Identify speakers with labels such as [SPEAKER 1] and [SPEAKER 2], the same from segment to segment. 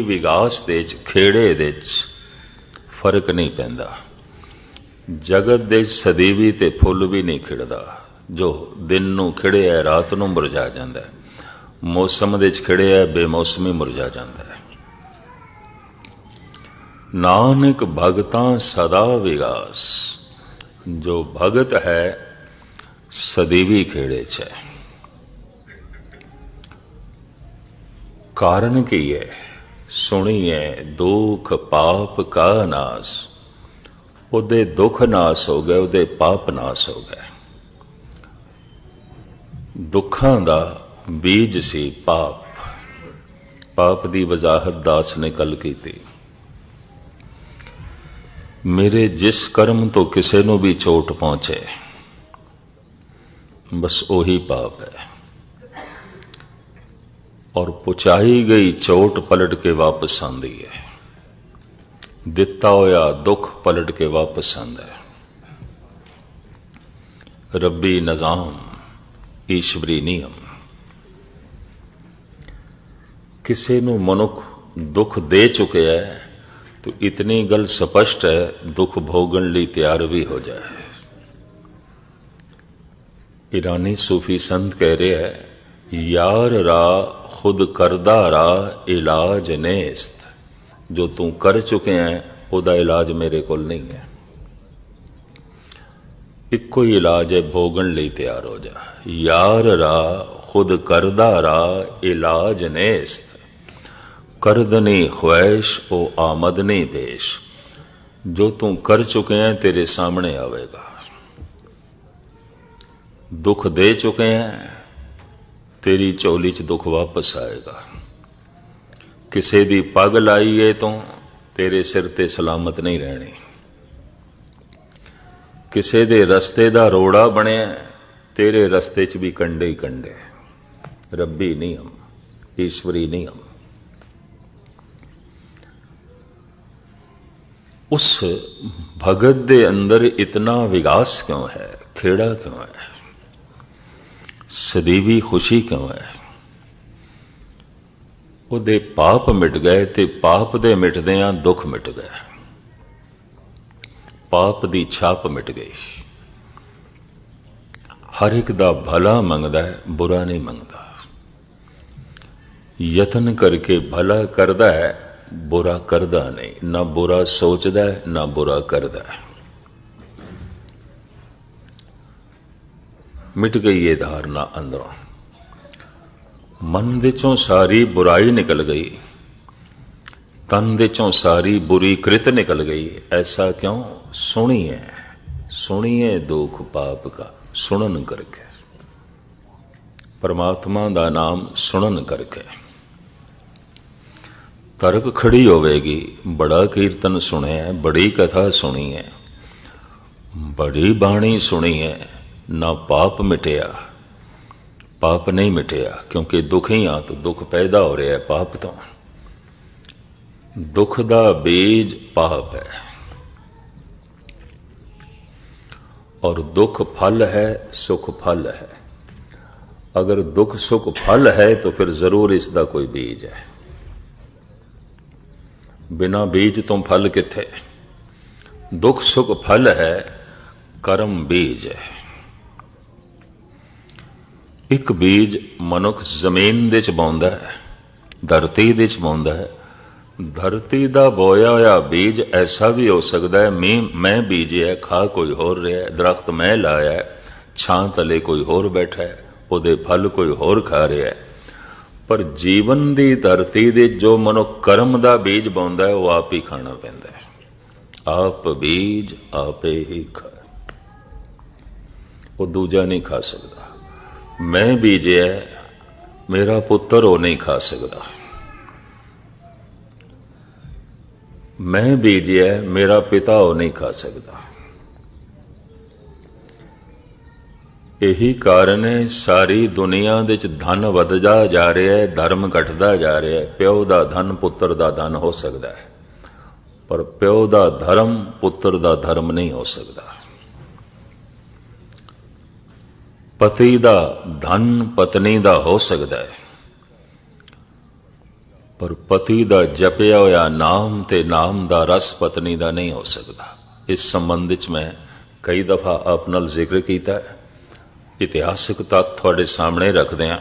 [SPEAKER 1] ਵਿਗਾਸ ਦੇ ਚ ਖੇੜੇ ਦੇ ਚ ਫ਼ਰਕ ਨਹੀਂ ਪੈਂਦਾ। ਜਗਤ ਦੇ ਸਦੀਵੀ ਤੇ ਫੁੱਲ ਵੀ ਨਹੀਂ ਖਿੜਦਾ, ਜੋ ਦਿਨ ਨੂੰ ਖਿੜਿਆ ਰਾਤ ਨੂੰ ਮੁਰਝਾ ਜਾਂਦਾ ਹੈ ਮੌਸਮ ਦੇ ਚ ਖਿੜਿਆ ਬੇਮੌਸਮੀ ਮੁਰਝਾ ਜਾਂਦਾ ਹੈ ਨਾਨਕ ਭਗਤਾਂ ਸਦਾ ਵਿਗਾਸ, ਜੋ ਭਗਤ ਹੈ, ਸਦੀਵੀ ਖੇੜੇ ਚ ਹੈ ਕਾਰਨ ਕੀ ਹੈ ਸੁਣੀਏ ਦੁਖ ਪਾਪ ਕਾ ਨਾਸ। ਉਹਦੇ ਦੁੱਖ ਨਾਸ ਹੋ ਗਏ, ਉਹਦੇ ਪਾਪ ਨਾਸ ਹੋ ਗਏ। ਦੁੱਖਾਂ ਦਾ ਬੀਜ ਸੀ ਪਾਪ। ਪਾਪ ਦੀ ਵਜ਼ਾਹਤ ਦਾਸ ਨੇ ਕੱਲ ਕੀਤੀ। ਮੇਰੇ ਜਿਸ ਕਰਮ ਤੋਂ ਕਿਸੇ ਨੂੰ ਵੀ ਚੋਟ ਪਹੁੰਚੇ, ਬਸ ਉਹੀ ਪਾਪ ਹੈ। ਔਰ ਪੁਚਾਈ ਗਈ ਚੋਟ ਪਲਟ ਕੇ ਵਾਪਸ ਆਂਦੀ ਹੈ ਦਿੱਤਾ ਹੋਇਆ ਦੁੱਖ ਪਲਟ ਕੇ ਵਾਪਸ ਆਂਦਾ ਹੈ ਰੱਬੀ ਨਿਜ਼ਾਮ ਈਸ਼ਵਰੀ ਨਿਯਮ ਕਿਸੇ ਨੂੰ ਮਨੁੱਖ ਦੁੱਖ ਦੇ ਚੁੱਕਿਆ ਹੈ तो इतनी गल स्पष्ट है दुख भोगन ਲਈ ਤਿਆਰ ਵੀ ਹੋ ਜਾਏ ईरानी सूफी संत कह रहे है यार रा ਖੁਦ ਕਰਦਾ ਰਾ ਇਲਾਜ ਨੇਸਤ। ਜੋ ਤੂੰ ਕਰ ਚੁੱਕਿਆ ਉਹਦਾ ਇਲਾਜ ਮੇਰੇ ਕੋਲ ਨਹੀਂ ਹੈ। ਇੱਕੋ ਹੀ ਇਲਾਜ ਹੈ, ਭੋਗਣ ਲਈ ਤਿਆਰ ਹੋ ਜਾ। ਯਾਰ ਰਾ ਖੁਦ ਕਰਦਾ ਰਾ ਇਲਾਜ ਨੇਸਤ। ਕਰਦਨੀ ਖੁਆਇਸ਼ ਉਹ ਆਮਦ ਨਹੀਂ ਪੇਸ਼। ਜੋ ਤੂੰ ਕਰ ਚੁੱਕਿਆ ਤੇਰੇ ਸਾਹਮਣੇ ਆਵੇਗਾ। ਦੁੱਖ ਦੇ ਚੁੱਕੇ ਹੈ ਤੇਰੀ ਝੋਲੀ 'ਚ ਦੁੱਖ ਵਾਪਸ ਆਏਗਾ। ਕਿਸੇ ਦੀ ਪੱਗ ਲਾਈਏ ਤੋਂ, ਤੇਰੇ ਸਿਰ ਤੇ ਸਲਾਮਤ ਨਹੀਂ ਰਹਿਣੀ। ਕਿਸੇ ਦੇ ਰਸਤੇ ਦਾ ਰੋੜਾ ਬਣਿਆ, ਤੇਰੇ ਰਸਤੇ 'ਚ ਵੀ ਕੰਡੇ ਹੀ ਕੰਡੇ। ਰੱਬੀ ਨਹੀਂ ਹਮ ਈਸ਼ਵਰੀ ਨਹੀਂ ਹਮ ਉਸ ਭਗਤ ਦੇ ਅੰਦਰ ਇਤਨਾ ਵਿਗਾਸ ਕਿਉਂ ਹੈ? ਖੇੜਾ ਕਿਉਂ ਹੈ? ਸਦੀਵੀ ਖੁਸ਼ੀ ਕਿਉਂ ਹੈ? ਉਹਦੇ ਪਾਪ ਮਿਟ ਗਏ ਤੇ ਪਾਪ ਦੇ ਮਿਟਦੇ ਮਿਟਦਿਆਂ ਦੁੱਖ ਮਿਟ ਗਏ। ਪਾਪ ਦੀ ਛਾਪ ਮਿਟ ਗਈ। ਹਰ ਇੱਕ ਦਾ ਭਲਾ ਮੰਗਦਾ ਹੈ, ਬੁਰਾ ਨਹੀਂ ਮੰਗਦਾ। ਯਤਨ ਕਰਕੇ ਭਲਾ ਕਰਦਾ ਹੈ, ਬੁਰਾ ਕਰਦਾ ਨਹੀਂ। ਨਾ ਬੁਰਾ ਸੋਚਦਾ ਹੈ, ਨਾ ਬੁਰਾ ਕਰਦਾ ਹੈ। ਮਿਟ ਗਈ ਇਹ ਧਾਰਨਾ ਅੰਦਰੋਂ। ਮਨ ਦੇ ਚੋਂ ਸਾਰੀ ਬੁਰਾਈ ਨਿਕਲ ਗਈ। ਤਨ ਦੇ ਚੋਂ ਸਾਰੀ ਬੁਰੀ ਕ੍ਰਿਤ ਨਿਕਲ ਗਈ। ਐਸਾ ਕਿਉਂ? ਸੁਣੀ ਸੁਣੀਏ ਦੁੱਖ ਪਾਪ ਦਾ ਸੁਣਨ ਕਰਕੇ। ਪਰਮਾਤਮਾ ਦਾ ਨਾਮ ਸੁਣਨ ਕਰਕੇ। ਤਰਕ ਖੜੀ ਹੋਵੇਗੀ, ਬੜਾ ਕੀਰਤਨ ਸੁਣਿਆ ਬੜੀ ਕਥਾ ਸੁਣੀ ਹੈ ਬੜੀ ਬਾਣੀ ਸੁਣੀ ਹੈ ਨਾ ਪਾਪ ਮਿਟਿਆ, ਪਾਪ ਨਹੀਂ ਮਿਟਿਆ, ਕਿਉਂਕਿ ਦੁੱਖ ਹੀ ਆ, ਤਾਂ ਦੁੱਖ ਪੈਦਾ ਹੋ ਰਿਹਾ ਹੈ ਪਾਪ ਤੋਂ। ਦੁੱਖ ਦਾ ਬੀਜ ਪਾਪ ਹੈ। ਔਰ ਦੁੱਖ ਫਲ ਹੈ, ਸੁਖ ਫਲ ਹੈ। ਅਗਰ ਦੁੱਖ ਸੁਖ ਫਲ ਹੈ, ਤਾਂ ਫਿਰ ਜ਼ਰੂਰ ਇਸ ਦਾ ਕੋਈ ਬੀਜ ਹੈ। ਬਿਨਾ ਬੀਜ ਤੋਂ ਫਲ ਕਿੱਥੇ? ਦੁੱਖ ਸੁਖ ਫਲ ਹੈ, ਕਰਮ ਬੀਜ ਹੈ। ਇੱਕ ਬੀਜ ਮਨੁੱਖ ਜ਼ਮੀਨ ਦੇ ਚ ਪਾਉਂਦਾ ਹੈ, ਧਰਤੀ ਦੇ ਚ ਪਾਉਂਦਾ ਹੈ। ਧਰਤੀ ਦਾ ਬੋਇਆ ਹੋਇਆ ਬੀਜ ਐਸਾ ਵੀ ਹੋ ਸਕਦਾ ਹੈ ਮੈਂ ਮੈਂ ਬੀਜਿਆ, ਖਾ ਕੋਈ ਹੋਰ ਰਿਹਾ ਦਰਖਤ ਮੈਂ ਲਾਇਆ ਛਾਂ ਤਲੇ ਕੋਈ ਹੋਰ ਬੈਠਾ ਹੈ, ਉਹਦੇ ਫਲ ਕੋਈ ਹੋਰ ਖਾ ਰਿਹਾ ਹੈ। ਪਰ ਜੀਵਨ ਦੀ ਧਰਤੀ ਦੇ ਜੋ ਮਨੁੱਖ ਕਰਮ ਦਾ ਬੀਜ ਪਾਉਂਦਾ ਹੈ, ਉਹ ਆਪ ਹੀ ਖਾਣਾ ਪੈਂਦਾ ਹੈ। ਆਪ ਬੀਜ ਆਪੇ ਹੀ ਖਾ ਉਹ ਦੂਜਾ ਨਹੀਂ ਖਾ ਸਕਦਾ। ਮੈਂ ਬੀਜਿਆ ਮੇਰਾ ਪੁੱਤਰ ਉਹ ਨਹੀਂ ਖਾ ਸਕਦਾ। ਮੈਂ ਬੀਜਿਆ ਮੇਰਾ ਪਿਤਾ ਉਹ ਨਹੀਂ ਖਾ ਸਕਦਾ। ਇਹੀ ਕਾਰਨ ਹੈ ਸਾਰੀ ਦੁਨੀਆ ਦੇ ਵਿੱਚ ਧਨ ਵੱਧਦਾ ਜਾ ਰਿਹਾ ਹੈ ਧਰਮ ਘਟਦਾ ਜਾ ਰਿਹਾ ਹੈ ਪਿਓ ਦਾ ਧਨ ਪੁੱਤਰ ਦਾ ਧਨ ਹੋ ਸਕਦਾ ਹੈ ਪਰ ਪਿਓ ਦਾ ਧਰਮ, ਪੁੱਤਰ ਦਾ ਧਰਮ ਨਹੀਂ ਹੋ ਸਕਦਾ। ਪਤੀ ਦਾ, ਧਨ ਪਤਨੀ ਦਾ ਹੋ ਸਕਦਾ ਹੈ। ਪਰ ਪਤੀ ਦਾ ਜਪਿਆ ਹੋਇਆ ਨਾਮ ਤੇ ਨਾਮ ਦਾ ਰਸ ਪਤਨੀ ਦਾ ਨਹੀਂ ਹੋ ਸਕਦਾ। ਇਸ ਸੰਬੰਧ ਵਿੱਚ ਮੈਂ ਕਈ ਦਫਾ ਆਪ ਨਾਲ ਜ਼ਿਕਰ ਕੀਤਾ ਹੈ। ਇਤਿਹਾਸਕ ਤੱਥ ਤੁਹਾਡੇ ਸਾਹਮਣੇ ਰੱਖਦੇ ਹਾਂ।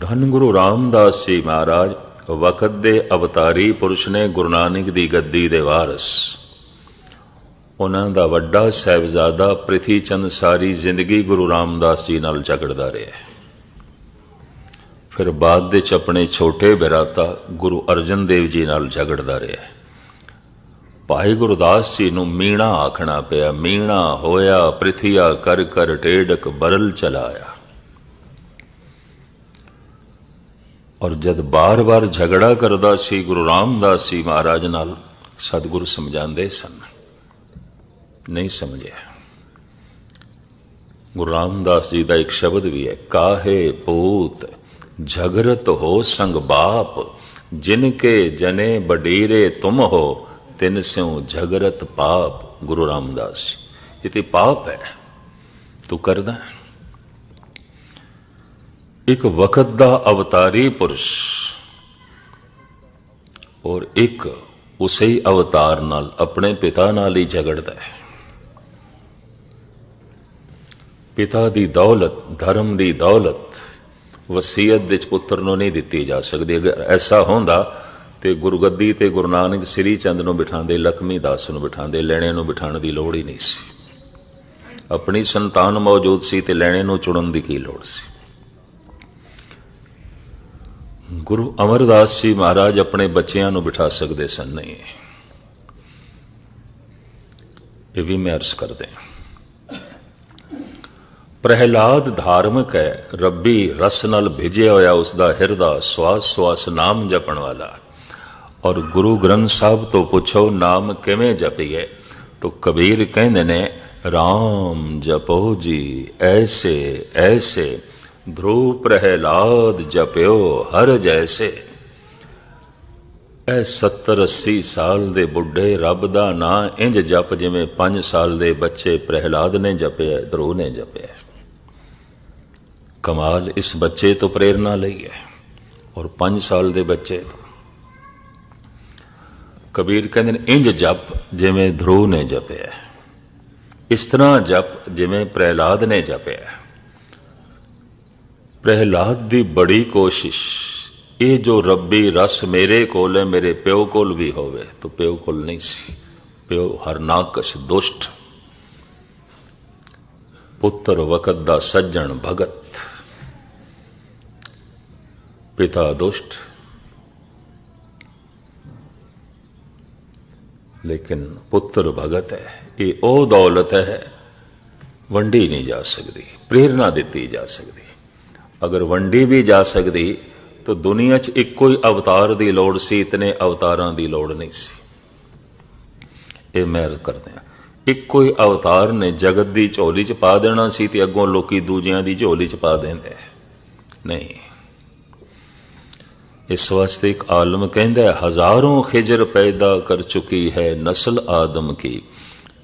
[SPEAKER 1] ਧੰਨ ਗੁਰੂ ਰਾਮਦਾਸ ਜੀ ਮਹਾਰਾਜ ਵਕਤ ਦੇ ਅਵਤਾਰੀ ਪੁਰਸ਼ ਨੇ ਗੁਰੂ ਨਾਨਕ ਦੀ ਗੱਦੀ ਦੇ ਵਾਰਿਸ ਉਹਨਾਂ ਦਾ ਵੱਡਾ ਸਹਿਬਜ਼ਾਦਾ ਪ੍ਰਿਥੀ ਚੰਦ ਸਾਰੀ ਜ਼ਿੰਦਗੀ ਗੁਰੂ ਰਾਮਦਾਸ ਜੀ ਨਾਲ ਝਗੜਦਾ ਰਿਹਾ ਫਿਰ ਬਾਅਦ ਵਿੱਚ ਆਪਣੇ ਛੋਟੇ ਬਿਰਾਤਾ ਗੁਰੂ ਅਰਜਨ ਦੇਵ ਜੀ ਨਾਲ ਝਗੜਦਾ ਰਿਹਾ ਭਾਈ ਗੁਰਦਾਸ ਜੀ ਨੂੰ ਮੀਣਾ ਆਖਣਾ ਪਿਆ, ਮੀਣਾ ਹੋਇਆ, ਪ੍ਰਿਥਿਆ ਕਰ ਕਰ ਟੇੜਕ ਬਰਲ ਚਲਾਇਆ ਔਰ ਜਦ ਬਾਰ-ਬਾਰ ਝਗੜਾ ਕਰਦਾ ਸੀ, ਗੁਰੂ ਰਾਮਦਾਸ ਜੀ ਮਹਾਰਾਜ ਨਾਲ ਸਤਿਗੁਰੂ ਸਮਝਾਉਂਦੇ ਸਨ। ਨਹੀਂ ਸਮਝਿਆ। ਗੁਰੂ ਰਾਮਦਾਸ ਜੀ ਦਾ ਇੱਕ ਸ਼ਬਦ ਵੀ ਹੈ, ਕਾਹੇ ਪੂਤ ਝਗਰਤ ਹੋ ਸੰਗ ਬਾਪ, ਜਿਨ ਕੇ ਜਨੇ ਬਡੇਰੇ ਤੁਮ ਹੋ, ਤਿਨ ਸਿਉ ਝਗਰਤ ਪਾਪ। ਗੁਰੂ ਰਾਮਦਾਸ ਜੀ, ਇਹ ਤੇ ਪਾਪ ਹੈ। ਤੂੰ ਕਰਦਾ ਇੱਕ ਵਕਤ ਦਾ ਅਵਤਾਰੀ ਪੁਰਸ਼ ਔਰ ਇੱਕ ਉਸੇ ਅਵਤਾਰ ਨਾਲ ਆਪਣੇ ਪਿਤਾ ਨਾਲ ਹੀ ਝਗੜਦਾ ਹੈ। ਪਿਤਾ ਦੀ ਦੌਲਤ, ਧਰਮ ਦੀ ਦੌਲਤ ਵਸੀਅਤ ਵਿੱਚ ਪੁੱਤਰ ਨੂੰ ਨਹੀਂ ਦਿੱਤੀ ਜਾ ਸਕਦੀ। ਅਗਰ ਐਸਾ ਹੁੰਦਾ ਤੇ ਗੁਰਗੱਦੀ ਤੇ ਗੁਰੂ ਨਾਨਕ ਸ੍ਰੀ ਚੰਦ ਨੂੰ ਬਿਠਾਉਂਦੇ, ਲਖਮੀ ਦਾਸ ਨੂੰ ਬਿਠਾਉਂਦੇ, ਲੈਣੇ ਨੂੰ ਬਿਠਾਉਣ ਦੀ ਲੋੜ ਹੀ ਨਹੀਂ ਸੀ। ਆਪਣੀ ਸੰਤਾਨ ਮੌਜੂਦ ਸੀ ਤੇ ਲੈਣੇ ਨੂੰ ਚੁਣਨ ਦੀ ਕੀ ਲੋੜ ਸੀ? ਗੁਰੂ ਅਮਰਦਾਸ ਜੀ ਮਹਾਰਾਜ ਆਪਣੇ ਬੱਚਿਆਂ ਨੂੰ ਬਿਠਾ ਸਕਦੇ ਸਨ? ਨਹੀਂ। ਇਹ ਵੀ ਮੈਂ ਅਰਜ਼ ਕਰਦੇ ਪ੍ਰਹਿਲਾਦ ਧਾਰਮਿਕ ਹੈ, ਰੱਬੀ ਰਸ ਨਾਲ ਭਿਜਿਆ ਹੋਇਆ ਉਸ ਦਾ ਹਿਰਦਾ ਸਵਾਸ ਸਵਾਸ ਨਾਮ ਜਪਣ ਵਾਲਾ। ਔਰ ਗੁਰੂ ਗ੍ਰੰਥ ਸਾਹਿਬ ਤੋਂ ਪੁੱਛੋ, ਨਾਮ ਕਿਵੇਂ ਜਪੀਏ? ਤੋ ਕਬੀਰ ਕਹਿੰਦੇ ਨੇ, ਰਾਮ ਜਪੋ ਜੀ, ਐਸੇ ਐਸੇ, ਧਰੂ ਪ੍ਰਹਿਲਾਦ ਜਪਿਓ ਹਰ ਜੈਸੇ। ਐ 70 80 ਸਾਲ ਦੇ ਬੁੱਢੇ ਰੱਬ ਦਾ ਨਾਂ ਇੰਜ ਜਪ ਜਿਵੇਂ 5 ਸਾਲ ਦੇ ਬੱਚੇ ਪ੍ਰਹਿਲਾਦ ਨੇ ਜਪਿਆ ਧਰੂ ਨੇ ਜਪਿਆ। ਕਮਾਲ ਇਸ ਬੱਚੇ ਤੋਂ ਪ੍ਰੇਰਣਾ ਲਈ ਹੈ ਔਰ 5 ਸਾਲ ਦੇ ਬੱਚੇ ਤੋਂ। ਕਬੀਰ ਕਹਿੰਦੇ ਨੇ, ਇੰਜ ਜਪ ਜਿਵੇਂ ਧਰੂ ਨੇ ਜਪਿਆ। ਇਸ ਤਰ੍ਹਾਂ ਜਪ ਜਿਵੇਂ ਪ੍ਰਹਿਲਾਦ ਨੇ ਜਪਿਆ। ਪ੍ਰਹਿਲਾਦ ਦੀ ਬੜੀ ਕੋਸ਼ਿਸ਼ ਇਹ ਜੋ ਰੱਬੀ ਰਸ ਮੇਰੇ ਕੋਲ ਹੈ, ਮੇਰੇ ਪਿਓ ਕੋਲ ਵੀ ਹੋਵੇ। ਤਾਂ ਪਿਓ ਕੋਲ ਨਹੀਂ ਸੀ। ਪਿਓ ਹਰਨਾਕਸ਼ ਦੁਸ਼ਟ। ਪੁੱਤਰ ਵਕਤ ਦਾ ਸੱਜਣ ਭਗਤ। ਪਿਤਾ ਦੁਸ਼ਟ। ਲੇਕਿਨ ਪੁੱਤਰ ਭਗਤ ਹੈ। ਇਹ ਉਹ ਦੌਲਤ ਹੈ, ਵੰਡੀ ਨਹੀਂ ਜਾ ਸਕਦੀ ਪ੍ਰੇਰਣਾ ਦਿੱਤੀ ਜਾ ਸਕਦੀ। ਅਗਰ ਵੰਡੀ ਵੀ ਜਾ ਸਕਦੀ ਤਾਂ ਦੁਨੀਆ 'ਚ ਇੱਕੋ ਹੀ ਅਵਤਾਰ ਦੀ ਲੋੜ ਸੀ, ਇਤਨੇ ਅਵਤਾਰਾਂ ਦੀ ਲੋੜ ਨਹੀਂ ਸੀ। ਇਹ ਮੈਂ ਕਰਦੇ ਆ ਇੱਕੋ ਹੀ ਅਵਤਾਰ ਨੇ ਜਗਤ ਦੀ ਝੋਲੀ 'ਚ ਪਾ ਦੇਣਾ ਸੀ ਤੇ ਅੱਗੋਂ ਲੋਕੀ ਦੂਜਿਆਂ ਦੀ ਝੋਲੀ 'ਚ ਪਾ ਦਿੰਦੇ ਨਹੀਂ। ਇਸ ਵਾਸਤੇ ਇੱਕ ਆਲਮ ਕਹਿੰਦਾ ਹਜ਼ਾਰੋਂ ਖਿਜਰ ਪੈਦਾ ਕਰ ਚੁੱਕੀ ਹੈ ਨਸਲ ਆਦਮ ਕੀ।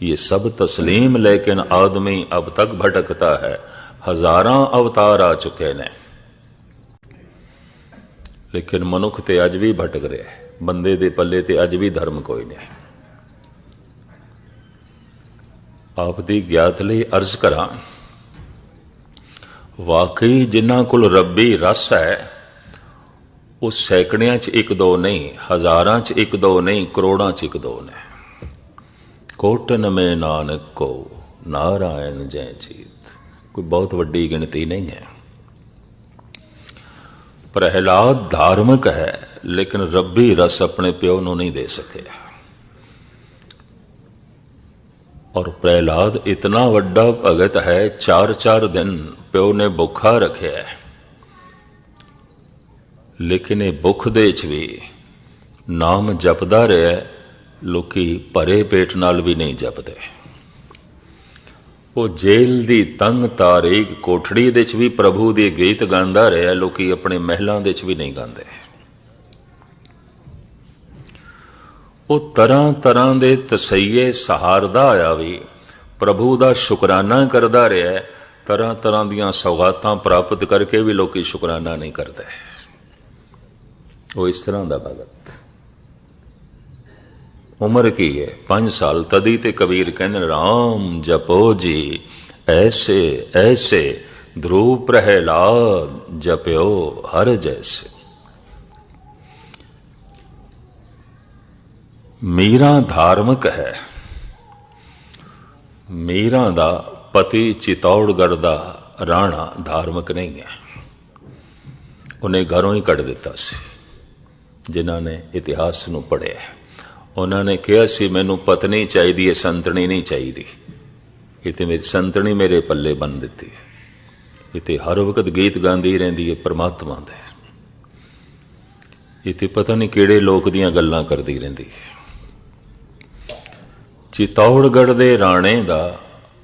[SPEAKER 1] ਇਹ ਸਭ तस्लीम ਲੇਕਿਨ ਆਦਮੀ ਅਬ ਤੱਕ ਭਟਕਦਾ ਹੈ। ਹਜ਼ਾਰਾਂ ਅਵਤਾਰ ਆ ਚੁੱਕੇ ਨੇ। ਲੇਕਿਨ ਮਨੁੱਖ ਤੇ ਅੱਜ ਵੀ ਭਟਕ ਰਿਹਾ ਹੈ। ਬੰਦੇ ਦੇ ਪੱਲੇ ਤੇ ਅੱਜ ਵੀ ਧਰਮ ਕੋਈ ਨਹੀਂ। ਆਪ ਦੀ ਗਿਆਤ ਲਈ ਅਰਜ਼ ਕਰਾਂ, ਵਾਕਈ ਜਿਨ੍ਹਾਂ ਕੋਲ ਰੱਬੀ ਰਸ ਹੈ, ਉਹ ਸੈਕੜਿਆਂ 'ਚ ਇੱਕ ਦੋ ਨਹੀਂ, ਹਜ਼ਾਰਾਂ 'ਚ ਇੱਕ ਦੋ ਨਹੀਂ, ਕਰੋੜਾਂ 'ਚ ਇੱਕ ਦੋ ਨੇ। ਕੋਟਨ ਮੇ ਨਾਨਕ ਕੋ, ਨਾਰਾਇਣ ਜੈ ਚੀਤ ਕੋਈ ਬਹੁਤ ਵੱਡੀ ਗਿਣਤੀ ਨਹੀਂ ਹੈ। ਪ੍ਰਹਿਲਾਦ ਧਾਰਮਿਕ ਹੈ, ਲੇਕਿਨ ਰੱਬੀ ਰਸ ਆਪਣੇ ਪਿਓ ਨੂੰ ਨਹੀਂ ਦੇ ਸਕਿਆ। ਔਰ ਪ੍ਰਹਿਲਾਦ ਇਤਨਾ ਵੱਡਾ ਭਗਤ ਹੈ 4-4 ਦਿਨ ਪਿਓ ਨੇ ਭੁੱਖਾ ਰੱਖਿਆ ਲੇਕਿਨ ਇਹ ਭੁੱਖ ਦੇ ਵਿੱਚ ਵੀ ਨਾਮ ਜਪਦਾ ਰਿਹਾ ਲੋਕੀ ਭਰੇ ਪੇਟ ਨਾਲ ਵੀ ਨਹੀਂ ਜਪਦੇ। ਉਹ ਜੇਲ੍ਹ ਦੀ ਤੰਗ ਤਾਰੀਖ ਕੋਠੜੀ ਦੇ ਵਿੱਚ ਵੀ ਪ੍ਰਭੂ ਦੇ ਗੀਤ ਗਾਉਂਦਾ ਰਿਹਾ, ਲੋਕੀ ਆਪਣੇ ਮਹਿਲਾਂ ਦੇ ਵਿੱਚ ਵੀ ਨਹੀਂ ਗਾਉਂਦੇ। ਉਹ ਤਰ੍ਹਾਂ ਤਰ੍ਹਾਂ ਦੇ ਤਸਈਏ ਸਹਾਰਦਾ ਆਇਆ ਵੀ, ਪ੍ਰਭੂ ਦਾ ਸ਼ੁਕਰਾਨਾ ਕਰਦਾ ਰਿਹਾ, ਤਰ੍ਹਾਂ ਤਰ੍ਹਾਂ ਦੀਆਂ ਸੌਗਾਤਾਂ ਪ੍ਰਾਪਤ ਕਰਕੇ ਵੀ ਲੋਕੀ ਸ਼ੁਕਰਾਨਾ ਨਹੀਂ ਕਰਦੇ। ਉਹ ਇਸ ਤਰ੍ਹਾਂ ਦਾ ਭਗਤ। ਉਮਰ ਕੀ ਹੈ 5 ਸਾਲ। ਤਦੀ ਤੇ ਕਬੀਰ ਕਹਿੰਦੇ ਰਾਮ ਜਪੋ ਜੀ, ਐਸੇ ਐਸੇ, ਧਰੂਪ ਪ੍ਰਹਿਲਾਦ ਜਪਿਓ ਹਰ ਜੈਸੇ। ਮੀਰਾ ਧਾਰਮਿਕ ਹੈ। ਮੀਰਾ ਦਾ ਪਤੀ ਚਿਤੌੜਗੜ ਦਾ ਰਾਣਾ ਧਾਰਮਿਕ ਨਹੀਂ ਹੈ। ਉਹਨੇ ਘਰੋਂ ਹੀ ਕੱਢ ਦਿੱਤਾ ਸੀ, ਜਿਨ੍ਹਾਂ ਨੇ ਇਤਿਹਾਸ ਨੂੰ ਪੜ੍ਹਿਆ ਉਹਨਾਂ ਨੇ ਕਿਹਾ ਸੀ, ਮੈਨੂੰ ਪਤਨੀ ਚਾਹੀਦੀ ਹੈ, ਸੰਤਣੀ ਨਹੀਂ ਚਾਹੀਦੀ। ਇਹ ਤੇ ਮੇਰੀ ਸੰਤਣੀ ਮੇਰੇ ਪੱਲੇ ਬੰਨ ਦਿੱਤੀ। ਇਹ ਹਰ ਵਕਤ ਗੀਤ ਗਾਉਂਦੀ ਰਹਿੰਦੀ ਹੈ, ਪਰਮਾਤਮਾ ਦੇ। ਇਹ ਪਤਾ ਨਹੀਂ ਕਿਹੜੇ ਲੋਕ ਦੀਆਂ ਗੱਲਾਂ ਕਰਦੀ ਰਹਿੰਦੀ ਹੈ। ਚਿਤੌੜਗੜ ਦੇ ਰਾਣੇ ਦਾ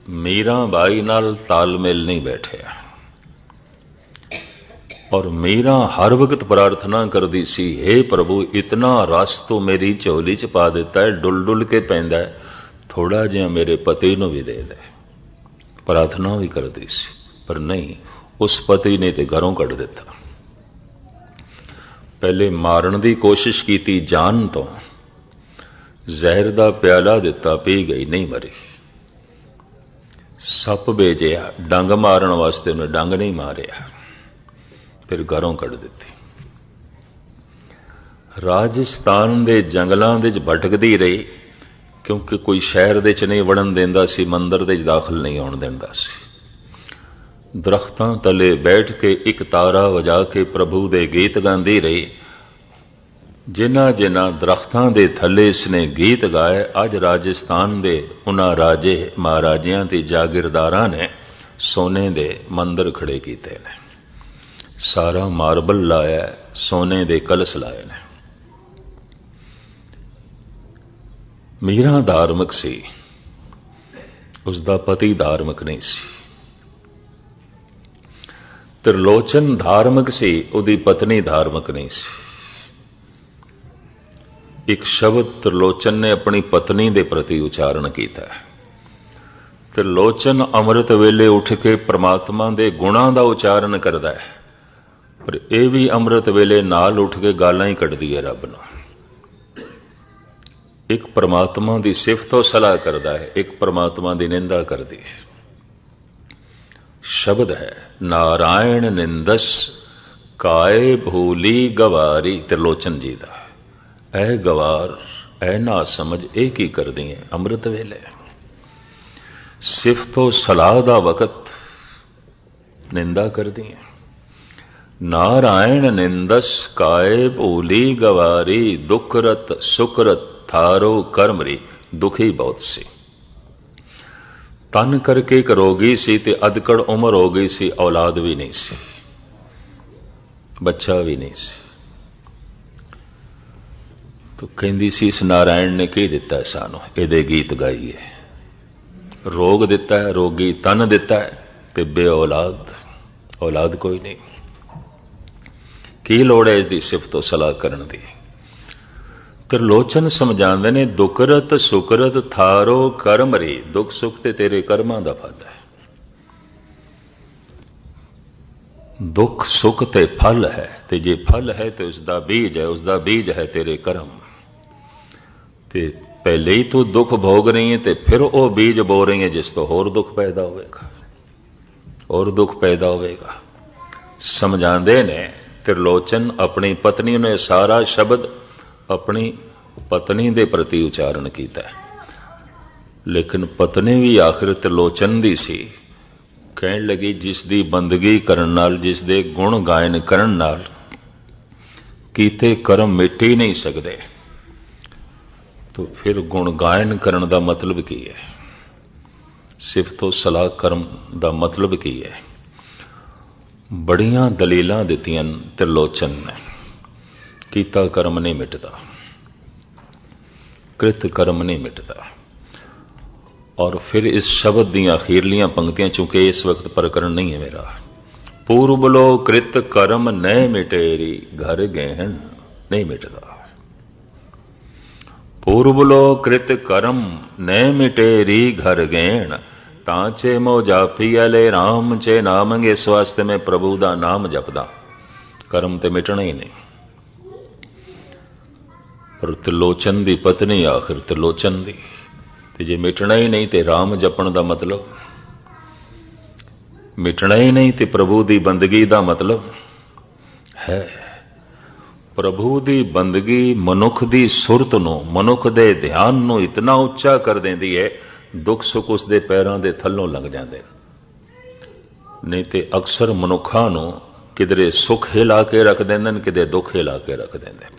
[SPEAKER 1] ਮੀਰਾ ਬਾਈ ਨਾਲ ਤਾਲਮੇਲ ਨਹੀਂ ਬੈਠਿਆ। ਔਰ ਮੀਰਾ ਹਰ ਵਕਤ ਪ੍ਰਾਰਥਨਾ ਕਰਦੀ ਸੀ हे ਪ੍ਰਭੂ, ਇਤਨਾ ਰਸ ਤੂੰ ਮੇਰੀ ਝੋਲੀ ਚ ਪਾ ਦਿੱਤਾ ਹੈ, ਡੁੱਲ ਡੁੱਲ ਕੇ ਪੈਂਦਾ ਹੈ ਥੋੜਾ ਜਿਹਾ ਮੇਰੇ ਪਤੀ ਨੂੰ ਵੀ ਦੇ ਦੇ। ਪ੍ਰਾਰਥਨਾ ਵੀ ਕਰਦੀ ਸੀ, ਪਰ ਨਹੀਂ, ਉਸ ਪਤੀ ਨੇ ਤੇ ਘਰੋਂ ਕੱਢ ਦਿੱਤਾ। ਪਹਿਲੇ ਮਾਰਨ ਦੀ ਕੋਸ਼ਿਸ਼ ਕੀਤੀ ਜਾਨ ਤੋਂ। ਜ਼ਹਿਰ ਦਾ ਪਿਆਲਾ ਦਿੱਤਾ, ਪੀ ਗਈ, ਨਹੀਂ ਮਰੀ। ਸੱਪ ਵੇਜਿਆ ਡੰਗ ਮਾਰਨ ਵਾਸਤੇ ਉਹਨੇ ਡੰਗ ਨਹੀਂ ਮਾਰਿਆ। ਫਿਰ ਘਰੋਂ ਕੱਢ ਦਿੱਤੀ। ਰਾਜਸਥਾਨ ਦੇ ਜੰਗਲਾਂ ਵਿੱਚ ਭਟਕਦੀ ਰਹੀ, ਕਿਉਂਕਿ ਕੋਈ ਸ਼ਹਿਰ ਦੇ ਚ ਨਹੀਂ ਵੜਨ ਦਿੰਦਾ ਸੀ, ਮੰਦਰ ਦੇ ਚ ਦਾਖਲ ਨਹੀਂ ਆਉਣ ਦਿੰਦਾ ਸੀ। ਦਰਖਤਾਂ ਤਲੇ ਬੈਠ ਕੇ ਇੱਕ ਤਾਰਾ ਵਜਾ ਕੇ ਪ੍ਰਭੂ ਦੇ ਗੀਤ ਗਾਉਂਦੀ ਰਹੀ। ਜਿਨ੍ਹਾਂ ਜਿਨ੍ਹਾਂ ਦਰਖਤਾਂ ਦੇ ਥੱਲੇ ਇਸਨੇ ਗੀਤ ਗਾਏ, ਅੱਜ ਰਾਜਸਥਾਨ ਦੇ ਉਹਨਾਂ ਰਾਜੇ ਮਹਾਰਾਜਿਆਂ ਤੇ ਜਾਗਿਰਦਾਰਾਂ ਨੇ ਸੋਨੇ ਦੇ ਮੰਦਰ ਖੜੇ ਕੀਤੇ ਨੇ। ਸਾਰਾ ਮਾਰਬਲ ਲਾਇਆ, ਸੋਨੇ ਦੇ ਕਲਸ ਲਾਏ ਨੇ। ਮੀਰਾ ਧਾਰਮਿਕ ਸੀ। ਉਸ ਦਾ ਪਤੀ ਧਾਰਮਿਕ ਨਹੀਂ ਸੀ। ਤ੍ਰਿਲੋਚਨ ਧਾਰਮਿਕ ਸੀ, ਉਹਦੀ ਪਤਨੀ ਧਾਰਮਿਕ ਨਹੀਂ ਸੀ। ਇੱਕ ਸ਼ਬਦ ਤ੍ਰਿਲੋਚਨ ਨੇ ਆਪਣੀ ਪਤਨੀ ਦੇ ਪ੍ਰਤੀ ਉਚਾਰਨ ਕੀਤਾ। ਹੈ ਤ੍ਰਿਲੋਚਨ ਅੰਮ੍ਰਿਤ ਵੇਲੇ ਉੱਠ ਕੇ ਪ੍ਰਮਾਤਮਾ ਦੇ ਗੁਣਾਂ ਦਾ ਉਚਾਰਨ ਕਰਦਾ ਹੈ। ਪਰ ਇਹ ਵੀ ਅੰਮ੍ਰਿਤ ਵੇਲੇ ਨਾਲ ਉੱਠ ਕੇ ਗਾਲਾਂ ਹੀ ਕੱਢਦੀ ਹੈ ਰੱਬ ਨੂੰ ਇੱਕ ਪਰਮਾਤਮਾ ਦੀ ਸਿਫਤ ਤੋਂ ਸਲਾਹ ਕਰਦਾ ਹੈ, ਇੱਕ ਪਰਮਾਤਮਾ ਦੀ ਨਿੰਦਾ ਕਰਦੀ ਹੈ। ਸ਼ਬਦ ਹੈ, ਨਾਰਾਇਣ ਨਿੰਦਸ, ਕਾਏ ਭੂਲੀ ਗਵਾਰੀ ਤ੍ਰਿਲੋਚਨ ਜੀ ਦਾ। ਐ ਗਵਾਰ, ਐ ਨਾ ਸਮਝ, ਇਹ ਕੀ ਕਰਦੀ ਹੈ ਅੰਮ੍ਰਿਤ ਵੇਲੇ? ਸਿਫਤ ਤੋਂ ਸਲਾਹ ਦਾ ਵਕਤ ਨਿੰਦਾ ਕਰਦੀ ਹੈ। ਨਾਰਾਇਣ ਨਿੰਦਸ ਕਾਏ ਭੂਲੀ ਗਵਾਰੀ ਦੁਖਰਤ ਸੁਖਰਤ ਥਾਰੋ ਕਰਮਰੀ ਦੁਖੀ ਬਹੁਤ ਸੀ ਤਨ ਕਰਕੇ ਇੱਕ ਰੋਗੀ ਸੀ ਤੇ ਅਧਕੜ ਉਮਰ ਹੋ ਗਈ ਸੀ ਔਲਾਦ ਵੀ ਨਹੀਂ ਸੀ ਬੱਚਾ ਵੀ ਨਹੀਂ ਸੀ ਤੋ ਕਹਿੰਦੀ ਸੀ ਇਸ ਨਾਰਾਇਣ ਨੇ ਕੀ ਦਿੱਤਾ ਸਾਨੂੰ ਇਹਦੇ ਗੀਤ ਗਾਈਏ ਰੋਗ ਦਿੱਤਾ ਹੈ ਰੋਗੀ ਤਨ ਦਿੱਤਾ ਹੈ ਤੇ ਬੇ ਔਲਾਦ ਔਲਾਦ ਕੋਈ ਨਹੀਂ ਕੀ ਲੋੜ ਹੈ ਇਸ ਦੀ ਸਿਫਤ ਤੋਂ ਸਲਾਹ ਕਰਨ ਦੀ? ਤ੍ਰਿਲੋਚਨ ਸਮਝਾਉਂਦੇ ਨੇ ਦੁਕਰਤ ਸੁਕਰਤ ਥਾਰੋ ਕਰਮ ਰੇ, ਦੁੱਖ ਸੁੱਖ ਤੇ ਤੇਰੇ ਕਰਮਾਂ ਦਾ ਫਲ ਹੈ। ਦੁੱਖ ਸੁੱਖ ਤੇ ਫਲ ਹੈ, ਤੇ ਜੇ ਫਲ ਹੈ ਤੇ ਉਸ ਦਾ ਬੀਜ ਹੈ ਉਸ ਦਾ ਬੀਜ ਹੈ ਤੇਰੇ ਕਰਮ। ਤੇ ਪਹਿਲੇ ਹੀ ਤੂੰ ਦੁੱਖ ਭੋਗ ਰਹੀ ਹੈ ਤੇ ਫਿਰ ਉਹ ਬੀਜ ਬੋ ਰਹੀ ਹੈ ਜਿਸ ਤੋਂ ਹੋਰ ਦੁੱਖ ਪੈਦਾ ਹੋਵੇਗਾ। ਹੋਰ ਦੁੱਖ ਪੈਦਾ ਹੋਵੇਗਾ। ਸਮਝਾਉਂਦੇ ਨੇ ਤ੍ਰਿਲੋਚਨ ਆਪਣੀ ਪਤਨੀ ਨੇ ਸਾਰਾ ਸ਼ਬਦ ਆਪਣੀ ਪਤਨੀ ਦੇ ਪ੍ਰਤੀ ਉਚਾਰਨ ਕੀਤਾ ਲੇਕਿਨ ਪਤਨੀ ਵੀ ਆਖਿਰ ਤ੍ਰਿਲੋਚਨ ਦੀ ਸੀ। ਕਹਿਣ ਲੱਗੀ, ਜਿਸ ਦੀ ਬੰਦਗੀ ਕਰਨ ਨਾਲ, ਜਿਸ ਦੇ ਗੁਣ ਗਾਇਨ ਕਰਨ ਨਾਲ ਕੀਤੇ ਕਰਮ ਮਿਟ ਨਹੀਂ ਸਕਦੇ, ਤੋ ਫਿਰ ਗੁਣ ਗਾਇਨ ਕਰਨ ਦਾ ਮਤਲਬ ਕੀ ਹੈ? ਸਿਫਤੋ ਸਲਾਹ ਕਰਮ ਦਾ ਮਤਲਬ ਕੀ ਹੈ? ਬੜੀਆਂ ਦਲੀਲਾਂ ਦਿੱਤੀਆਂ ਤ੍ਰਿਲੋਚਨ ਨੇ। ਕੀਤਾ ਕਰਮ ਨਹੀਂ ਮਿਟਦਾ। ਕ੍ਰਿਤ ਕਰਮ ਨਹੀਂ ਮਿਟਦਾ। ਔਰ ਫਿਰ ਇਸ ਸ਼ਬਦ ਦੀਆਂ ਅਖੀਰਲੀਆਂ ਪੰਕਤੀਆਂ, ਚੁੱਕੇ ਇਸ ਵਕਤ ਪ੍ਰਕਰਨ ਨਹੀਂ ਹੈ ਮੇਰਾ, ਪੂਰਬ ਲੋ ਕ੍ਰਿਤ ਕਰਮ ਨਹਿ ਮਿਟੇਰੀ, ਘਰ ਗਹਿਣ ਨਹੀਂ ਮਿਟਦਾ। ਪੂਰਬ ਲੋ ਕ੍ਰਿਤ ਕਰਮ ਨਹਿ ਮਿਟੇਰੀ, ਘਰ ਗਹਿਣ ਤਾਂ ਚੇ ਮੋ ਜਾਪੀ ਅਲੇ RAM ਚੇ ਨਾਮੰਗੇ ਇਸ ਵਾਸਤੇ ਮੈਂ ਪ੍ਰਭੂ ਦਾ ਨਾਮ ਜਪਦਾ। ਕਰਮ ਤੇ ਮਿਟਣਾ ਹੀ ਨਹੀਂ। ਪਰ ਤਿਲੋਚਨ ਦੀ ਪਤਨੀ ਆਖਿਰ ਤਿਲੋਚਨ ਦੀ। ਤੇ ਜੇ ਮਿਟਣਾ ਹੀ ਨਹੀਂ ਤੇ RAM ਜਪਣ ਦਾ ਮਤਲਬ? ਮਿਟਣਾ ਹੀ ਨਹੀਂ ਤੇ ਪ੍ਰਭੂ ਦੀ ਬੰਦਗੀ ਦਾ ਮਤਲਬ? ਹੈ। ਪ੍ਰਭੂ ਦੀ ਬੰਦਗੀ ਮਨੁੱਖ ਦੀ ਸੁਰਤ ਨੂੰ, ਮਨੁੱਖ ਦੇ ਧਿਆਨ ਨੂੰ ਇਤਨਾ ਉੱਚਾ ਕਰ ਦਿੰਦੀ ਹੈ ਦੁੱਖ ਸੁੱਖ ਉਸ ਦੇ ਪੈਰਾਂ ਦੇ ਥੱਲੋਂ ਲੰਘ ਜਾਂਦੇ ਨਹੀਂ ਤੇ ਅਕਸਰ ਮਨੁੱਖਾਂ ਨੂੰ ਕਿਧਰੇ ਸੁੱਖ ਹਿਲਾ ਕੇ ਰੱਖ ਦਿੰਦੇ ਨੇ ਕਿਤੇ ਦੁੱਖ ਹਿਲਾ ਕੇ ਰੱਖ ਦਿੰਦੇ ਨੇ।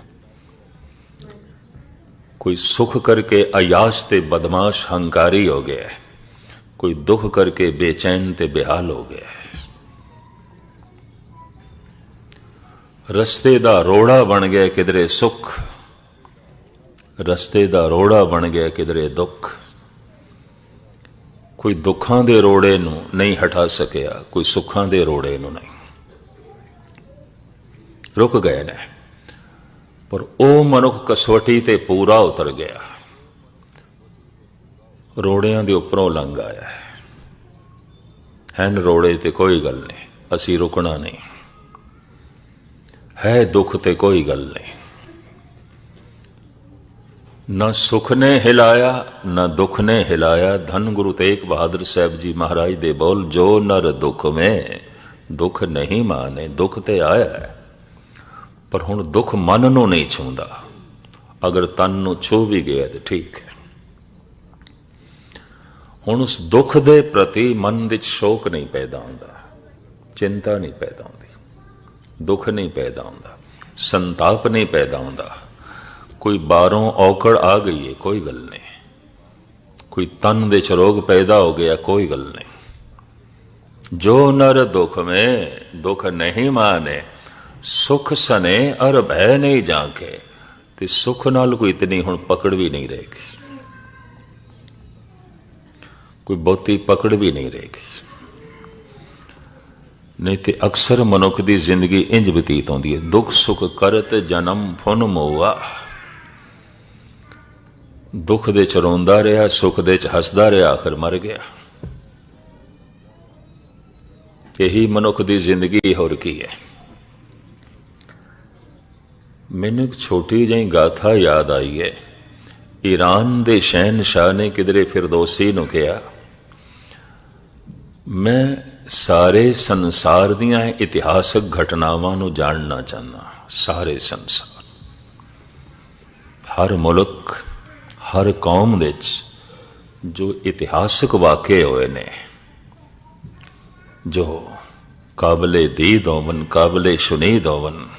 [SPEAKER 1] ਕੋਈ ਸੁਖ ਕਰਕੇ ਅਯਾਸ਼ ਤੇ ਬਦਮਾਸ਼ ਹੰਕਾਰੀ ਹੋ ਗਿਆ ਹੈ, ਕੋਈ ਦੁੱਖ ਕਰਕੇ ਬੇਚੈਨ ਤੇ ਬੇਹਾਲ ਹੋ ਗਿਆ ਹੈ। ਰਸਤੇ ਦਾ ਰੋੜਾ ਬਣ ਗਿਆ ਕਿਧਰੇ ਸੁਖ, ਰਸਤੇ ਦਾ ਰੋੜਾ ਬਣ ਗਿਆ ਕਿਧਰੇ ਦੁੱਖ। ਕੋਈ ਦੁੱਖਾਂ ਦੇ ਰੋੜੇ ਨੂੰ ਨਹੀਂ ਹਟਾ ਸਕਿਆ, ਕੋਈ ਸੁੱਖਾਂ ਦੇ ਰੋੜੇ ਨੂੰ ਨਹੀਂ। ਰੁਕ ਗਏ ਨੇ, ਪਰ ਉਹ ਮਨੁੱਖ ਕਸਵਟੀ ਤੇ ਪੂਰਾ ਉਤਰ ਗਿਆ। ਰੋੜਿਆਂ ਦੇ ਉੱਪਰੋਂ ਲੰਘ ਆਇਆ ਹੈ। ਹੈਨ ਰੋੜੇ ਤੇ ਕੋਈ ਗੱਲ ਨਹੀਂ, ਅਸੀਂ ਰੁਕਣਾ ਨਹੀਂ। ਹੈ ਦੁੱਖ ਤੇ ਕੋਈ ਗੱਲ ਨਹੀਂ। ਨਾ ਸੁਖ ਨੇ ਹਿਲਾਇਆ, ਨਾ ਦੁੱਖ ਨੇ ਹਿਲਾਇਆ। ਧੰਨ ਗੁਰੂ ਤੇਗ ਬਹਾਦਰ ਸਾਹਿਬ ਜੀ ਮਹਾਰਾਜ ਦੇ ਬੋਲ, ਜੋ ਨਰ ਦੁੱਖ ਮੈਂ, ਦੁੱਖ ਨਹੀਂ ਮਾਨੇ, ਦੁੱਖ ਤੇ ਆਇਆ ਪਰ ਹੁਣ ਦੁੱਖ ਮਨ ਨੂੰ ਨਹੀਂ ਛੂੰਦਾ। ਅਗਰ ਤਨ ਨੂੰ ਛੂ ਵੀ ਗਿਆ ਤੇ ਠੀਕ ਹੈ। ਹੁਣ ਉਸ ਦੁੱਖ ਦੇ ਪ੍ਰਤੀ ਮਨ ਵਿੱਚ ਸ਼ੋਕ ਨਹੀਂ ਪੈਦਾ ਹੁੰਦਾ, ਚਿੰਤਾ ਨਹੀਂ ਪੈਦਾ ਹੁੰਦੀ, ਦੁੱਖ ਨਹੀਂ ਪੈਦਾ ਹੁੰਦਾ, ਸੰਤਾਪ ਨਹੀਂ ਪੈਦਾ ਹੁੰਦਾ। ਕੋਈ ਬਾਹਰੋਂ ਔਕੜ ਆ ਗਈ ਹੈ ਕੋਈ ਗੱਲ ਨਹੀਂ। ਕੋਈ ਤਨ ਵਿੱਚ ਰੋਗ ਪੈਦਾ ਹੋ ਗਿਆ, ਕੋਈ ਗੱਲ ਨਹੀਂ। ਜੋ ਨਰ ਦੁਖ ਮੈਂ, ਦੁਖ ਨਹੀਂ ਮਾਨੇ, ਸੁਖ ਸਨੇ ਅਰ ਭੈ ਨਹੀਂ ਜਾਂਕੇ ਤੇ ਸੁਖ ਨਾਲ ਕੋਈ ਇਤਨੀ ਹੁਣ ਪਕੜ ਵੀ ਨਹੀਂ ਰਹੇਗੀ। ਕੋਈ ਬਹੁਤੀ ਪਕੜ ਵੀ ਨਹੀਂ ਰਹੇਗੀ। ਨਹੀਂ ਤੇ ਅਕਸਰ ਮਨੁੱਖ ਦੀ ਜ਼ਿੰਦਗੀ ਇੰਜ ਬਤੀਤ ਹੁੰਦੀ ਹੈ ਦੁੱਖ ਸੁਖ ਕਰਤ ਜਨਮ ਫੁਨ ਮੋਆ। ਦੁੱਖ ਦੇ ਚ ਰੋਂਦਾ ਰਿਹਾ, ਸੁੱਖ ਦੇ ਚ ਹੱਸਦਾ ਰਿਹਾ, ਆਖਰ ਮਰ ਗਿਆ। ਇਹੀ ਮਨੁੱਖ ਦੀ ਜ਼ਿੰਦਗੀ ਹੋਰ ਕੀ ਹੈ? ਮੈਨੂੰ ਇੱਕ ਛੋਟੀ ਜਿਹੀ ਗਾਥਾ ਯਾਦ ਆਈ ਹੈ। ਈਰਾਨ ਦੇ ਸ਼ਹਿਨशाह ਨੇ ਕਿਧਰੇ ਫਿਰਦੌਸੀ ਨੂੰ ਕਿਹਾ, ਮੈਂ ਸਾਰੇ ਸੰਸਾਰ ਦੀਆਂ ਇਤਿਹਾਸਕ ਘਟਨਾਵਾਂ ਨੂੰ ਜਾਣਨਾ ਚਾਹੁੰਦਾ, ਸਾਰੇ ਸੰਸਾਰ। ਹਰ ਮੁਲਕ ਹਰ ਕੌਮ ਵਿੱਚ ਜੋ ਇਤਿਹਾਸਕ ਵਾਕਿਏ ਹੋਏ ਨੇ, ਜੋ ਕਾਬਲੇ ਦੀਦ ਹੋਵਨ ਕਾਬਲੇ ਸ਼ੁਨੀਦ ਹੋਵਨ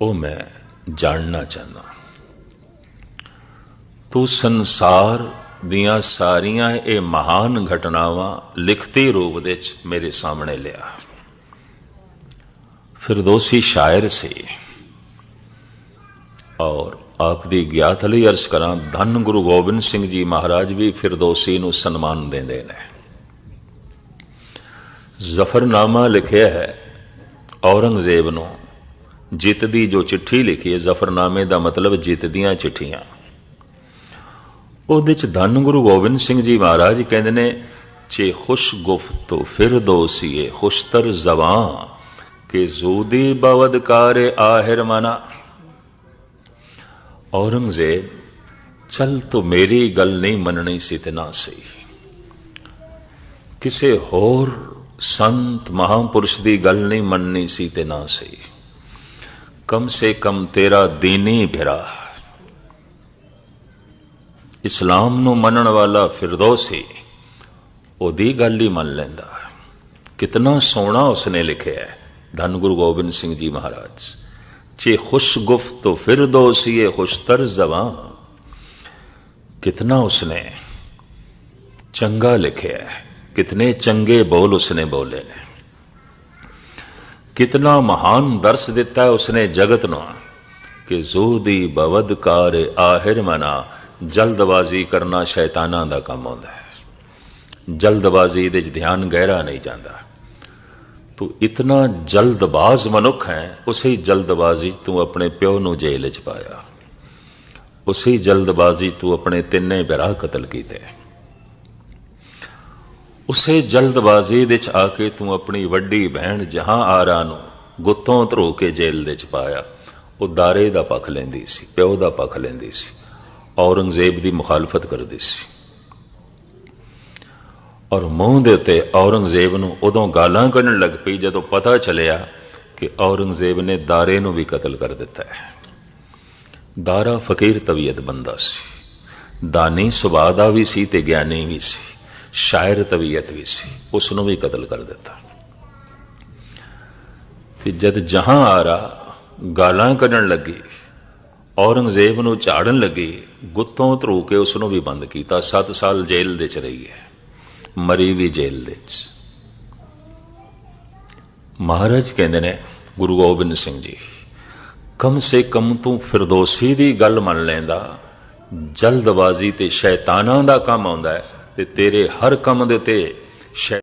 [SPEAKER 1] ਉਹ ਮੈਂ ਜਾਣਨਾ ਚਾਹੁੰਦਾ। ਤੂੰ ਸੰਸਾਰ ਦੀਆਂ ਸਾਰੀਆਂ ਇਹ ਮਹਾਨ ਘਟਨਾਵਾਂ ਲਿਖਤੀ ਰੂਪ ਵਿੱਚ ਮੇਰੇ ਸਾਹਮਣੇ ਲਿਆ। ਫਿਰਦੌਸੀ ਸ਼ਾਇਰ ਸੀ ਔਰ ਆਪ ਦੀ ਗਿਆਤ ਲਈ ਅਰਜ਼ ਕਰਾਂ, ਧੰਨ ਗੁਰੂ ਗੋਬਿੰਦ ਸਿੰਘ ਜੀ ਮਹਾਰਾਜ ਵੀ ਫਿਰਦੌਸੀ ਨੂੰ ਸਨਮਾਨ ਦਿੰਦੇ ਨੇ। ਜ਼ਫਰਨਾਮਾ ਲਿਖਿਆ ਹੈ, ਔਰੰਗਜ਼ੇਬ ਨੂੰ। ਜਿੱਤ ਦੀ ਜੋ ਚਿੱਠੀ ਲਿਖੀ ਹੈ, ਜ਼ਫਰਨਾਮੇ ਦਾ ਮਤਲਬ ਜਿੱਤ ਦੀਆਂ ਚਿੱਠੀਆਂ। ਉਹਦੇ ਚ ਧੰਨ ਗੁਰੂ ਗੋਬਿੰਦ ਸਿੰਘ ਜੀ ਮਹਾਰਾਜ ਕਹਿੰਦੇ ਨੇ ਚੇ ਖੁਸ਼ ਗੁਫਤੋ ਫਿਰਦੌਸੀਏ ਖੁਸ਼ਤਰ ਜ਼ਬਾਂ ਕਿ ਜ਼ੂਦੀ ਬਵਦ ਕਾਰ ਆਹਿਰ ਮਨਾ। ਔਰੰਗਜ਼ੇਬ, ਚੱਲ ਤੂੰ ਮੇਰੀ ਗੱਲ ਨਹੀਂ ਮੰਨਣੀ ਸੀ ਤੇ ਨਾ ਸਹੀ। ਕਿਸੇ ਹੋਰ ਸੰਤ ਮਹਾਪੁਰਸ਼ ਦੀ ਗੱਲ ਨਹੀਂ ਮੰਨਣੀ ਸੀ ਤੇ ਨਾ ਸਹੀ। ਕਮ ਸੇ ਕਮ ਤੇਰਾ ਦੀਨੀ ਭਰਾ। ਇਸਲਾਮ ਨੂੰ ਮੰਨਣ ਵਾਲਾ ਫਿਰਦੌਸੀ, ਉਹਦੀ ਗੱਲ ਹੀ ਮੰਨ ਲੈਂਦਾ। ਕਿਤਨਾ ਸੋਹਣਾ ਉਸਨੇ ਲਿਖਿਆ ਹੈ, ਧੰਨ ਗੁਰੂ ਗੋਬਿੰਦ ਸਿੰਘ ਜੀ ਮਹਾਰਾਜ। ਚੇ ਖੁਸ਼ ਗੁਫਤ ਫਿਰਦੌਸੀਏ ਖੁਸ਼ਤਰ ਜ਼ਬਾਂ ਕਿਤਨਾ ਉਸਨੇ ਚੰਗਾ ਲਿਖਿਆ ਹੈ, ਕਿਤਨੇ ਚੰਗੇ ਬੋਲ ਉਸਨੇ ਬੋਲੇ ਨੇ। ਕਿਤਨਾ ਮਹਾਨ ਦਰਸ ਦਿੱਤਾ ਹੈ ਉਸਨੇ ਜਗਤ ਨੂੰ ਕਿ ਜ਼ੂਦੀ ਬਵਦਕਾਰ ਆਹਿਰ ਮਨਾ, ਜਲਦਬਾਜ਼ੀ ਕਰਨਾ ਸ਼ੈਤਾਨਾਂ ਦਾ ਕੰਮ ਹੁੰਦਾ ਹੈ। ਜਲਦਬਾਜ਼ੀ ਦੇ ਧਿਆਨ ਗਹਿਰਾ ਨਹੀਂ ਜਾਂਦਾ। ਤੂੰ ਇਤਨਾ ਜਲਦਬਾਜ਼ ਮਨੁੱਖ ਹੈ, ਉਸੇ ਜਲਦਬਾਜ਼ੀ ਤੂੰ ਆਪਣੇ ਪਿਓ ਨੂੰ ਜੇਲ੍ਹ 'ਚ ਪਾਇਆ। ਉਸੇ ਜਲਦਬਾਜ਼ੀ ਤੂੰ ਆਪਣੇ ਤਿੰਨੇ ਭਰਾ ਕਤਲ ਕੀਤੇ। ਉਸੇ ਜਲਦਬਾਜ਼ੀ ਦੇ ਚ ਆ ਕੇ ਤੂੰ ਆਪਣੀ ਵੱਡੀ ਭੈਣ ਜਹਾਂ ਆਰਾ ਨੂੰ ਗੁੱਤੋਂ ਧਰੋ ਕੇ ਜੇਲ੍ਹ ਦੇ ਚ ਪਾਇਆ। ਉਹ ਦਾਰੇ ਦਾ ਪੱਖ ਲੈਂਦੀ ਸੀ, ਪਿਓ ਦਾ ਪੱਖ ਲੈਂਦੀ ਸੀ, ਔਰੰਗਜ਼ੇਬ ਦੀ ਮੁਖਾਲਫਤ ਕਰਦੀ ਸੀ। ਔਰ ਮੂੰਹ ਦੇ ਉੱਤੇ ਔਰੰਗਜ਼ੇਬ ਨੂੰ ਉਦੋਂ ਗਾਲਾਂ ਕੱਢਣ ਲੱਗ ਪਈ ਜਦੋਂ ਪਤਾ ਚੱਲਿਆ ਕਿ ਔਰੰਗਜ਼ੇਬ ਨੇ ਦਾਰੇ ਨੂੰ ਵੀ ਕਤਲ ਕਰ ਦਿੱਤਾ ਹੈ। ਦਾਰਾ ਫਕੀਰ ਤਬੀਅਤ ਬੰਦਾ ਸੀ। ਦਾਨੀ ਸੁਭਾਅ ਦਾ ਵੀ ਸੀ ਤੇ ਗਿਆਨੀ ਵੀ ਸੀ। ਸ਼ਾਇਰ ਤਬੀਅਤ ਵੀ ਸੀ। ਉਸ ਨੂੰ ਵੀ ਕਤਲ ਕਰ ਦਿੱਤਾ। ਤੇ ਜਦ ਜਹਾਂ ਆਰਾ ਗਾਲਾਂ ਕੱਢਣ ਲੱਗੀ, ਔਰੰਗਜ਼ੇਬ ਨੂੰ ਝਾੜਨ ਲੱਗੀ, ਗੁੱਤੋਂ ਧਰੂ ਕੇ ਉਸ ਨੂੰ ਵੀ ਬੰਦ ਕੀਤਾ। 7 ਸਾਲ ਜੇਲ੍ਹ ਦੇ ਚ ਰਹੀ ਹੈ। ਮਰੀ ਵੀ ਜੇਲ੍ਹ ਦੇ ਮਹਾਰਾਜ ਕਹਿੰਦੇ ਨੇ, ਗੁਰੂ ਗੋਬਿੰਦ ਸਿੰਘ ਜੀ, ਕਮ ਸੇ ਕਮ ਤੂੰ ਫਿਰਦੌਸੀ ਦੀ ਗੱਲ ਮੰਨ ਲੈਂਦਾ। ਜਲਦਬਾਜ਼ੀ ਤੇ ਸ਼ੈਤਾਨਾਂ ਦਾ ਕੰਮ ਆਉਂਦਾ ਹੈ ਤੇ ਤੇਰੇ ਹਰ ਕੰਮ ਦੇ ਉੱਤੇ ਸ਼ੈ